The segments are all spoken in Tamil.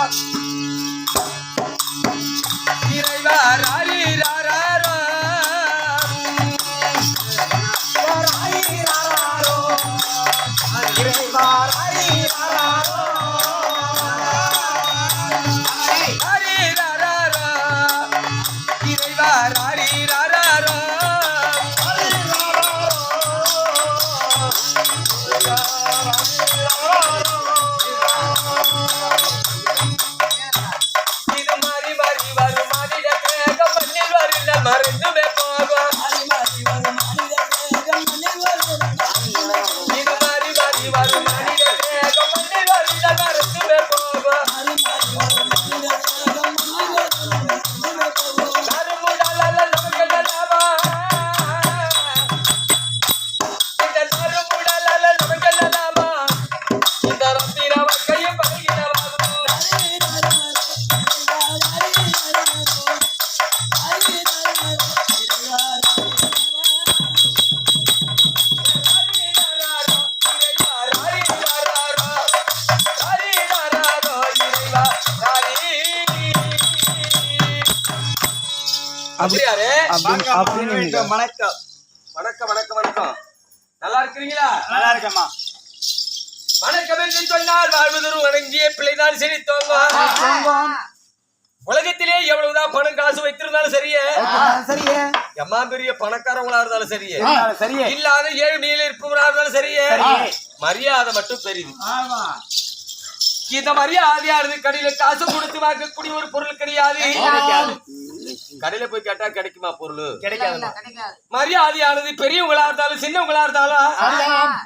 watch. அப்படின்னு வணக்கம். வணக்கம் வணக்கம் வணக்கம். நல்லா இருக்கிறீங்களா? நல்லா இருக்கம்மா. வணக்கம் என்று சொன்னால் வாழ்வதொரு வணங்கிய பிள்ளைதான் செழித்தோங்க உலகத்திலே எவ்வளவுதான் பணம் காசு வைத்திருந்தாலும் சரியே. சரியே. எம்மா பெரிய பணக்காரங்களா இருந்தாலும் சரியே. சரியே. இல்லாத ஏழ்மையில இருப்பவரா இருந்தாலும் சரியே. மரியாதை மட்டும் பெரியது ஆமா. இந்த மரியாதையானது கடையில காசு கொடுத்து வாங்கக்கூடிய ஒரு பொருள் கிடையாது. கடையில போய் கேட்டா கிடைக்குமா பொருள்? கிடைக்காதுமா. மரியாதையானது பெரியவங்களா இருந்தாலும் சின்னவங்களா இருந்தாலும்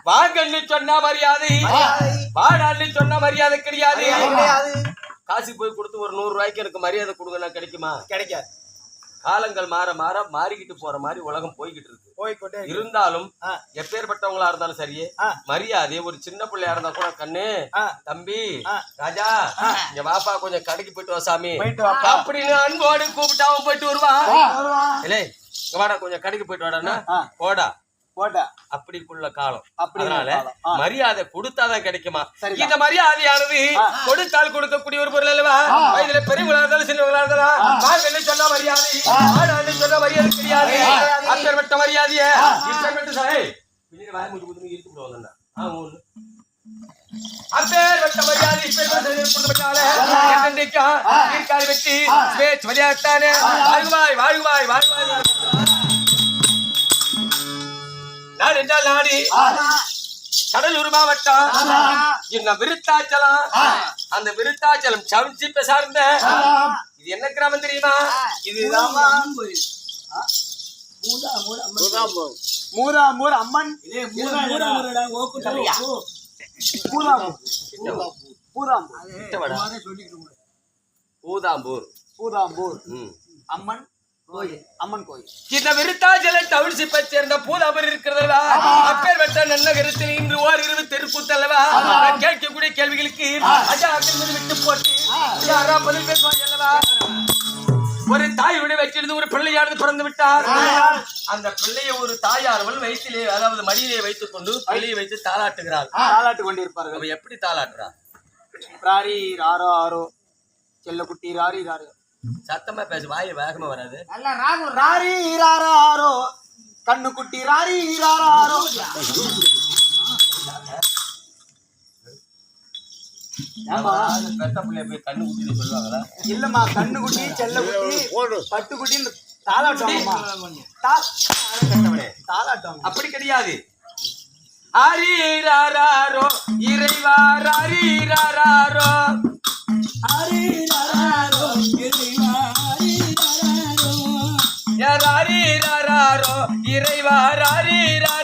வாங்கன்னு சொன்னா மரியாதை. வாடான்னு சொன்னா மரியாதை கிடையாது. கிடையாது. காசு போய் கொடுத்து ஒரு நூறு ரூபாய்க்கு எனக்கு மரியாதை கொடுங்கன்னா கிடைக்குமா? கிடைக்காது. காலங்கள் மாற மாற மாறிக்கிட்டு போற மாதிரி உலகம் போய்கிட்டு இருக்கு போய்கொண்டே. இருந்தாலும். எப்பேற்பட்டவங்களா இருந்தாலும் சரியே ஆ. மரியாதை ஒரு சின்ன பிள்ளையா இருந்தா கூட கண்ணு. தம்பி. ராஜா இங்க வாப்பா கொஞ்சம் கடைக்கு போயிட்டு வா சாமி. அப்படின்னு அன்போடு கூப்பிட்டு அவன் போயிட்டு வருவான். இல்லே வாடா கொஞ்சம் கடைக்கு போயிட்டு வாடான்னா. போடா போட்டா? அப்படிக்குள்ள காலம். அதனால. மரியாதை கொடுத்தாதான் கிடைக்குமா. இந்த மரியாதையானது கொடுத்தால் கொடுக்கக்கூடிய ஒரு பொருள் அல்லவா? இதுல பெரியவங்களா இருந்தாலும் சின்னவங்களா இருந்தாலும் சொன்னா மரியாதை. ஆடான்னு சொன்னா மரியாதை கிடையாது. அப்பேற்பட்ட மரியாதைய அப்பேற்பட்ட மரியாதை இப்பேற்பட்ட வெட்டி வாழ்வாய் வாழ்வாய் வாழ்வாய் நாடு என்றால் நாடு கடலூர் மாவட்டம். இந்த விருத்தாச்சலம். அந்த விருத்தாச்சலம் சவுன்சிப்பை சார்ந்த இது என்ன கிராமம் தெரியுமா? அம்மன். பூதாமூர் பூதாமூர் கிட்டவாடா. ஊதாம்பூர். பூதாம்பூர் ம். அம்மன். கோயில் அம்மன் கோயில். இந்த விருத்தாச்சல டவுன்ஷிப்பை சேர்ந்த பூதாபர் இருக்கிறதா அப்பேற்பட்ட நன்னகரத்தில் இன்று ஓர் இருவு தெருக்கூத்தல்லவா? கேட்கக்கூடிய கேள்விகளுக்கு அஜா அங்கிருந்து விட்டு போட்டு யாரா பதில் பேசுவாங்க அல்லவா? ஒரு ஒரு பிள்ளையானது பிறந்து விட்டார். அந்த பிள்ளையை ஒரு தாயானவள் வயிற்றிலே அதாவது மடியிலே வைத்துக் கொண்டு பிள்ளையை வைத்து தாளாட்டுகிறாள். தாளாட்டு கொண்டிருப்பார்கள். எப்படி தாளாட்டுறா? ராரி ராரோ ஆரோ செல்லக்குட்டி ராரி ராரோ சத்தமா பேசு வாய் வேகமா வராது. ராரி ராரோ ஆரோ. கண்ணுக்குட்டி ராரி ராரோ பெத்த பிள்ளைய போய் கண்ணு குட்டின்னு சொல்லுவாங்களா? இல்லம்மா கண்ணுக்குட்டி செல்லக்குட்டி பட்டுக்குட்டி தாளாட்டுவாங்கம்மா. தா- கெட்டவனே தாளாட்டுவாங்க. அப்படி கிடையாது. ஹரிராரோ இறைவா ஹரிராரோ ஹரிராரோ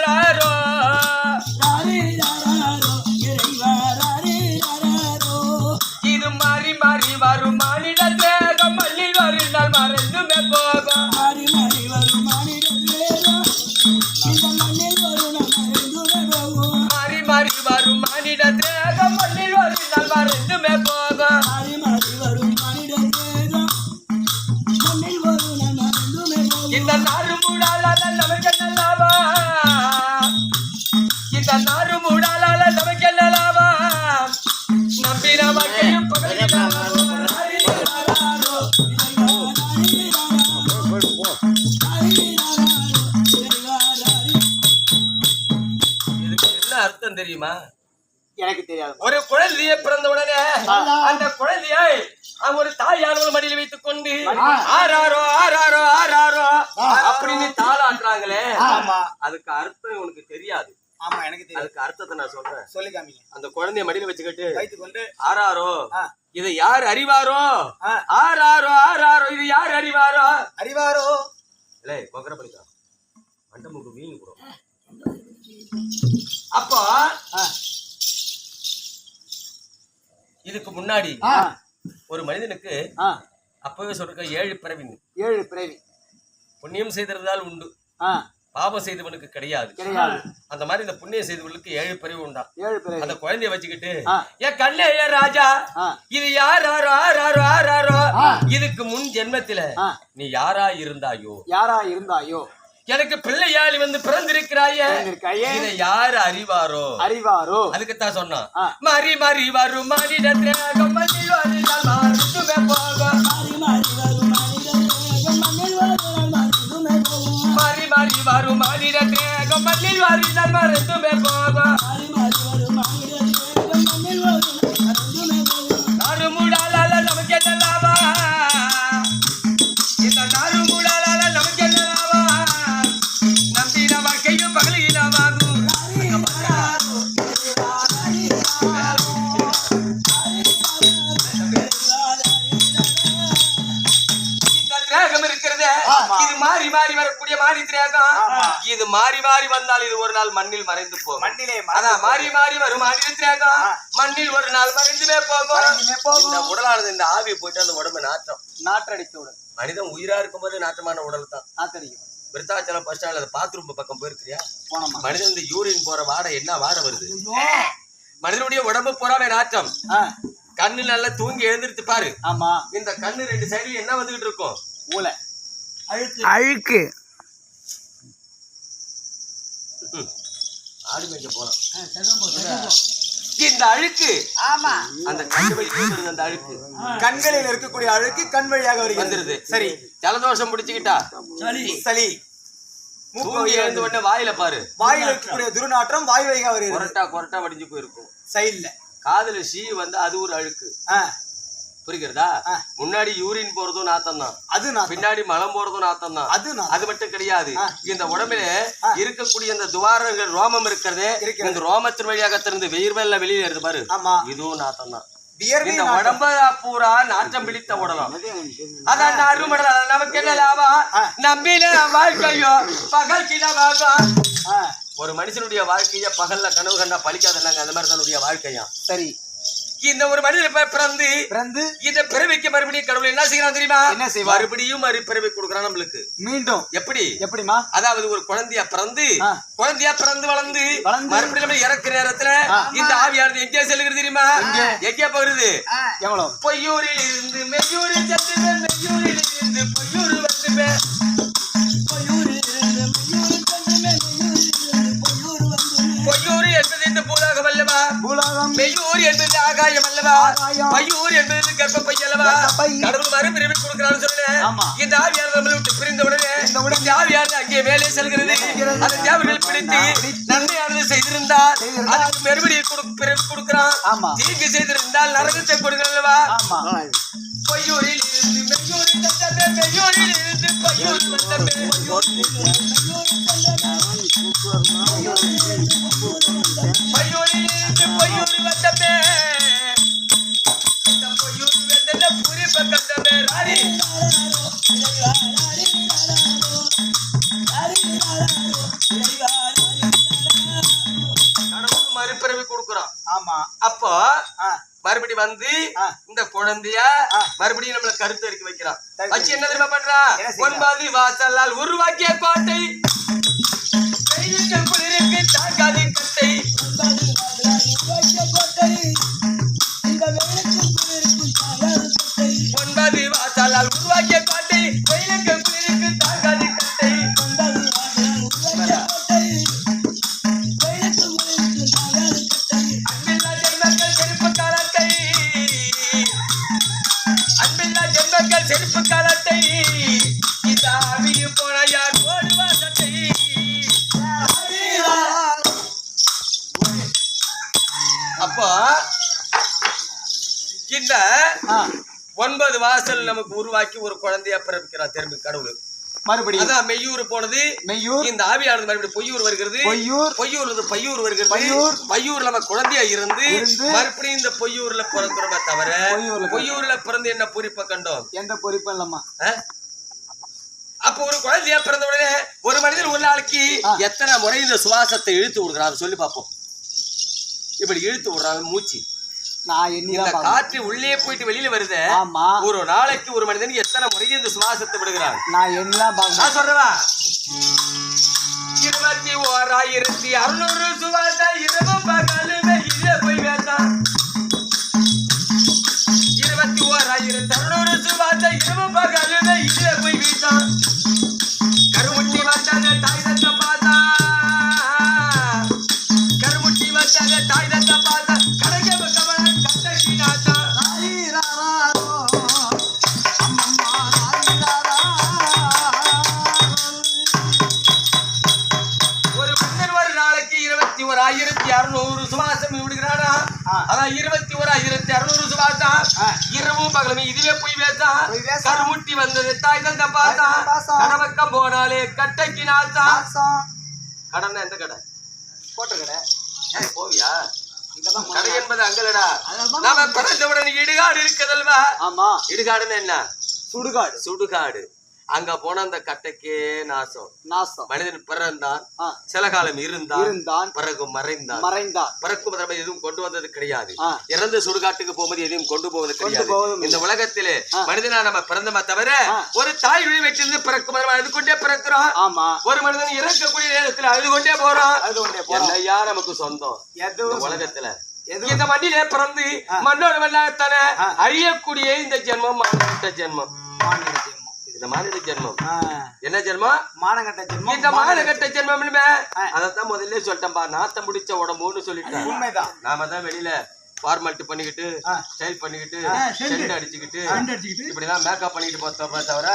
தெரியுமா? எனக்கு தெரியாது. ஒரு குழந்தையை பிறந்த உடனே அந்த குழந்தையை ஒரு தாயானவள் மடியில் வைத்துக் கொண்டு ஆறாரோ ஆறாரோ ஆறாரோ அப்படின்னு தாளாட்டுறாங்களே ஆமா. அதுக்கு அர்த்தம் உனக்கு தெரியாது. ஆமா எனக்கு தெரியாது. அதுக்கு அர்த்தத்தை நான் சொல்றேன். சொல்லி காமிங்க. அந்த குழந்தைய மடியில வச்சுக்கிட்டு வைத்துக் கொண்டு ஆறாரோ. இதை யார் அறிவாரோ. ஆறாரோ ஆறாரோ இது யார் அறிவாரோ? அறிவாரோ? இல்லை கொக்கர பண்ணிக்கா. மண்டமுக்கு மீன் கூட அப்போ இதுக்கு முன்னாடி ஒரு மனிதனுக்கு அப்பவே சொல்ற ஏழு பிறவின் ஏழு பிறவி. புண்ணியம் செய்திருந்தால் உண்டு. ஆ, பாவம் செய்தவனுக்கு கிடையாது. அந்த மாதிரி இந்த புண்ணியம் செய்தவர்களுக்கு ஏழு பிறவி உண்டா? ஏழு பிறவி. அந்த குழந்தைய வச்சுக்கிட்டு. ஏன் கண்ணே ராஜா இது யார். இதுக்கு முன் ஜென்மத்தில நீ யாரா இருந்தாயோ? யாரா இருந்தாயோ? எனக்கு பிள்ளையாளி வந்து பிறந்திருக்கிறாயே. பிறந்திருக்காயே. இதை யாரு அறிவாரோ? அறிவாரோ? அதுக்குத்தான் சொன்னான். ஆ. மாறி மாறி வரும் போகும் மாறி மாறி வரும் மானிடத்தே கம்மதி வரிதால் மறந்துமே போகும் மாறி மாறி வந்தால் இது ஒரு நாள் மண்ணில் மறைந்து போகும். மண்ணிலே அதான் மாறி மாறி வரும் மாறி திரேகம் ஆ. மண்ணில் ஒரு நாள் மறைந்துமே போகும். இந்த உடலானது இந்த ஆவி போயிட்டு அந்த உடம்பு நாற்றம். நாற்றடித்து விடும் மனிதன் உயிரா இருக்கும்போது நாற்றமான உடல் தான். நாத்தடிக்கும் விருத்தாச்சலம் பஸ் ஸ்டாண்ட்ல பாத்ரூம் பக்கம் போயிருக்கிறியா? போனோமா? மனிதன் இந்த யூரின் போற வாடை என்ன வாடை வருது? மனிதனுடைய உடம்பு பூராவே நாற்றம். கண்ணு நல்லா தூங்கி எழுந்திருச்சு பாரு. ஆமா. இந்த கண்ணு ரெண்டு சைடுல என்ன வந்துகிட்டு இருக்கும்? ஊலை அழுக்கு. ஆடு மேய்க்க போலாம் இந்த அழுக்கு. ஆமா. அந்த வழியே வருது அந்த அழுக்கு. கண்களில் இருக்கக்கூடிய அழுக்கு கண் வழியாக வருகிறது. வந்துருது. சரி. ஜலதோஷம் பிடிச்சுக்கிட்டா? சளி. மூக்கு எழுந்த உடனே வாயில பாரு. வாயில் இருக்கக்கூடிய துர்நாற்றம் வாய் வழியாக வருகிறது. கொரட்டா கொரட்டா வடிஞ்சு போயிருக்கும். சைடுல காதுல சீ வந்து அது ஒரு அழுக்கு. ஆ, புரிகிறதா. முன்னாடி யூரின் போறதும் நாத்தம் தான். அது பின்னாடி மலம் போறதும் நாத்தம் தான். அது அது மட்டும் கிடையாது. இந்த உடம்புல. இருக்கக்கூடிய இந்த துவாரங்கள் ரோமம் இருக்கிறது. இந்த ரோமத்தின் வழியாக திறந்து வெயிர் மேல வெளியில இருந்து பாரு. இதுவும் நாத்தம் தான். இந்த. உடம்ப பூரா நாற்றம் பிடித்த உடலாம். அதான் அருமடல நமக்கு என்ன லாபம். நம்பின வாழ்க்கையோ பகல் கிணவாகும் ஆ, ஒரு மனுஷனுடைய வாழ்க்கைய பகல்ல கனவு கண்டா பழிக்காதல்லாங்க அந்த மாதிரி தன்னுடைய வாழ்க்கையா? சரி. இந்த ஒரு மனிதன் பிறந்து பிறந்து இந்த பிறவிக்கு மறுபடியும் கடவுள் என்ன செய்யறான் தெரியுமா? என்ன செய்வார்? மறுபடியும் மறுபிறவி கொடுக்குறான் நம்மளுக்கு. மீண்டும். எப்படி? எப்படிமா அதாவது ஒரு குழந்தையா பிறந்து. குழந்தையா பிறந்து வளர்ந்து. மறுபடியும் நம்ம இறக்குற நேரத்துல இந்த ஆவியானது எங்கே செல்லுகிறது தெரியுமா? எங்கே? போகுது எவ்வளவு? பொய்யூரில் இருந்து மெய்யூரில் சென்று மெய்யூரில் இருந்து பொய்யூர் வந்து மெய்யூர் என்பது ஆகாயம் அல்லவா. பையூர் என்பது கர்ப்பப்பை அல்லவா கர்ப்பப்பை. கடவுள் மறுபிறவி கொடுக்கிறான்னு சொன்னேன். இந்த ஆவியானது நம்மளை விட்டு பிரிந்த உடனே இந்த ஆவியானது அங்கே மேலே செல்கிறது. அந்த தேவர்கள் பிடித்து நன்மையானது செய்திருந்தால் அதுக்கு மறுபடியும் கொடுக்கிறான். தீங்கு செய்திருந்தால் நரகத்தை கொடுங்கள் அல்லவா ஆமா பொய்யூரில் இருந்து மெய்யூரில் தந்தமே மெய்யூரில் இருந்து பொய்யூர் வந்தமே பொய்யூரில் அப்போ மறுபடி வந்து. இந்த குழந்தைய. மறுபடியும் நம்மள கருத்து எடுக்க வைக்கிறான். வச்சு என்ன தெரியுமா பண்றா என்ன செய்றா? ஒன்பது வாசலால் உருவாக்கிய கோட்டை குளிருக்கு தாங்காது கட்டை ஒன்பது வாசலால் உருவாக்கிய கோட்டை இந்த ஆ, ஒன்பது வாசல் நமக்கு உருவாக்கி ஒரு குழந்தையா பிறப்பிக்கிறார் திரும்பி கடவுள். மறுபடியும் அதான் மெய்யூர் போனது. மெய்யூர். இந்த ஆவியானது மறுபடியும் பொய்யூர் வருகிறது. பொய்யூர். பொய்யூர் வந்து பையூர் வருகிறது. பையூர். பையூர் நம்ம குழந்தையா இருந்து. மறுபடியும் இந்த பொய்யூர்ல பிறக்கிறோமே தவிர பொய்யூர்ல பொய்யூர்ல பிறந்து என்ன பூரிப்ப கண்டோம்? எந்த பொறுப்பும் இல்லம்மா? அப்ப ஒரு குழந்தையா பிறந்த உடனே ஒரு மனிதன் ஒரு நாளைக்கு. எத்தனை முறை இந்த சுவாசத்தை இழுத்து விடுறான் சொல்லி பார்ப்போம். இப்படி இழுத்து விடுறாங்க மூச்சு. நான் இந்த. காற்று உள்ளே போயிட்டு வெளியில வருது ஆமா. ஒரு நாளைக்கு ஒரு மனிதன் எத்தனை முறை இந்த சுவாசத்தை விடுகிறான் நான் பார்க்கணும். நான் சொல்றவா? இருபத்தி ஓராயிரத்தி அறுநூறு சுவாச இரவு பகலுமே இல்ல போய் வேண்டாம் இருபத்தி ஓராயிரத்தி அறுநூறு சுவாச இரவு பகலுமே இல்ல போய் வீட்டான் இதுவே போய் பேசா. கருமுட்டி வந்தது தாய் தந்த பாசம். கடவக்கம் போனாலே கட்டைக்கு நாத்தா மாசம் கடன்னா எந்த கடை? போட்டுக்கடை ஏய், போவியா? கடை. என்பது அங்கலடா. நாம பிறந்தவுடன் இடுகாடு இருக்குதல்வா ஆமா. இடுகாடுன்னு என்ன? சுடுகாடு. சுடுகாடு. அங்க போன அந்த கட்டைக்கே நாசம். நாசம். மனிதன் பிறந்தான். சில காலம் இருந்தான். இருந்தான். பிறகு மறைந்தான். மறைந்தான். பறக்கும் திறமை எதுவும் கொண்டு வந்தது கிடையாது. இறந்து சுடுகாட்டுக்கு போகும்போது எதையும் கொண்டு போவது கிடையாது. இந்த உலகத்திலே. மனிதனா நம்ம பிறந்தமா தவிர. ஒரு தாய் வழி வச்சிருந்து பிறக்கும். அழுது கொண்டே பிறக்கிறோம் ஆமா. ஒரு மனிதன் இறக்கக்கூடிய நேரத்துல அழுது கொண்டே போறோம் அது ஒன்றே போறோம் என்னையா நமக்கு சொந்தம்? எதுவும் உலகத்துல. இந்த மண்ணிலே பிறந்து. மண்ணோடு மண்ணாகத்தானே ஆ. அறியக்கூடிய இந்த ஜென்மம் மாநில ஜென்மம். மாநில ஜென்மம் இந்த மாநில ஜென்மம். என்ன ஜென்மம்? மானங்கட்ட ஜென்மம் இந்த மானகட்ட ஜென்மம் ஆ. அதைத்தான் முதல்ல சொல்லிட்டேன்பா. நாத்தம் முடிச்ச உடம்புன்னு சொல்லிட்டேன். உண்மைதான். நாம தான் வெளியில ஃபார்மாலிட்டி பண்ணிக்கிட்டு. ஸ்டைல் பண்ணிக்கிட்டு ஆ, சென்ட் அடிச்சுக்கிட்டு சென்ட் அடிச்சுக்கிட்டு. இப்படி எல்லாம் மேக்கப் பண்ணிட்டு போத்தோமே தவிர.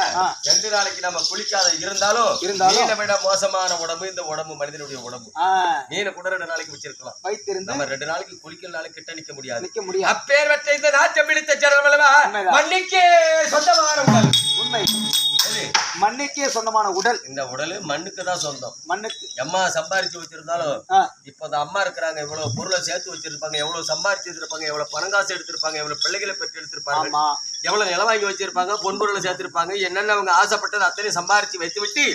ரெண்டு நாளைக்கு நம்ம குளிக்காத இருந்தாலும் இருந்தாலும். விட மோசமான உடம்பு இந்த உடம்பு மனிதனுடைய உடம்பு மீனை கூட ரெண்டு நாளைக்கு வச்சிருக்கலாம் வைத்திருந்து நம்ம ரெண்டு நாளைக்கு குளிக்கலனால கிட்ட நிக்க முடியாது நிக்க முடியாது அப்பேர்வற்ற இந்த நாட்டம் பிடித்த உண்மைதான். மண்ணுக்கே சொந்தமான உடல் உண்மை? மண்ணுக்கே சொந்தமான உடல். இந்த உடல் மண்ணுக்கு தான் சொந்தம். மண்ணுக்கு. அம்மா சம்பாரிச்சு வச்சிருந்தாலும் இப்போ அந்த அம்மா இருக்கிறாங்க எவ்வளவு பொருளை சேர்த்து வச்சிருப்பாங்க எவ்வளவு சம்பாரிச்சு வச்சிருப்பாங்க எவ்வளவு பணம் காசு எடுத்திருப்பாங்க எவ்வளவு பிள்ளைகளை பெற்று எடுத்திருப்பாங்க. எவ்வளவு நிலம் வாங்கி வச்சிருப்பாங்க பொன்பொருளை சேர்த்திருப்பாங்க என்னென்ன அவங்க ஆசைப்பட்டது அத்தனையும் சம்பாரிச்சு வைத்து விட்டு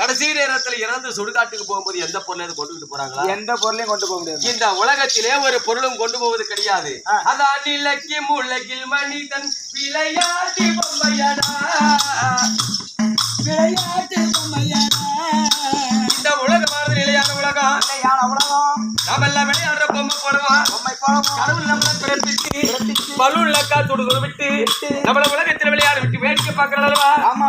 கடைசி நேரத்துல இறந்து சுடுகாட்டுக்கு போகும்போது எந்த பொருளையும் கொண்டுகிட்டு போறாங்களா? எந்த பொருளையும் கொண்டு போக முடியாது. இந்த உலகத்திலே ஒரு பொருளும் கொண்டு போவது கிடையாது. அதான் நிலக்கி உலகில் மனிதன் விளையாட்டி பொம்மையடா விளையாட்டு பொம்மையடா. உலகம். உலகம்? நாம எல்லாம் விளையாடுற பொம்மை போடுவோம். பொம்மை கடவுள் நம்மளை. பலூன்ல காத்து விட்டு நம்மள உலகத்தில் விளையாட விட்டு வேடிக்கை பார்க்கறதா ஆமா.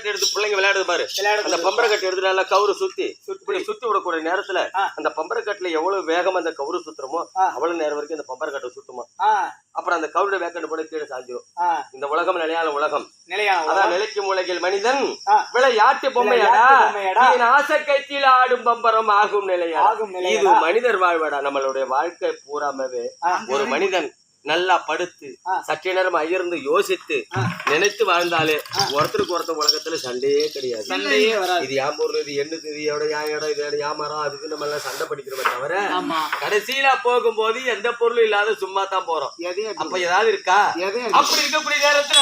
கட்டு எடுத்து பிள்ளைங்க விளையாடுது பாரு. அந்த பம்பர கட்டு எடுத்து நல்லா கவுரு சுத்தி. இப்படி சுத்தி விடக்கூடிய நேரத்துல. அந்த பம்பர கட்டுல எவ்வளவு வேகம் அந்த கவுரு சுத்துறோமோ. அவ்வளவு நேரம் வரைக்கும் அந்த பம்பர கட்டு சுத்துமா. அப்புறம் அந்த கவுருட வேக்கண்டு போல கீழே சாஞ்சிரும். இந்த உலகம் நிலையான உலகம். அதான் நிலைக்கும் உலகில் மனிதன் ஆ. விளையாட்டு பொம்மையடா. நீ ஆசைக்கத்தில் ஆடும் பம்பரம் ஆகும் நிலையா. இது மனிதர் வாழ்வடா. நம்மளுடைய வாழ்க்கை பூராமவே. ஒரு மனிதன் நல்லா படுத்து. சற்று நேரம் அயர்ந்து யோசித்து. நினைத்து வாழ்ந்தாலே ஒருத்தருக்கு ஒருத்தர் உலகத்துல சண்டையே கிடையாது. சண்டையே வராது. இது யாம் பொருள்? இது என்னது? இது எவ்வளோ யா இடம் இது எவ்வளோ யாமரம் அதுக்கு நம்ம எல்லாம் சண்டை படிக்கிறோமே தவிர கடைசியில போகும்போது எந்த பொருளும் இல்லாத சும்மா தான் போறோம். அப்ப ஏதாவது இருக்கா? அப்படி இருக்கக்கூடிய நேரத்துல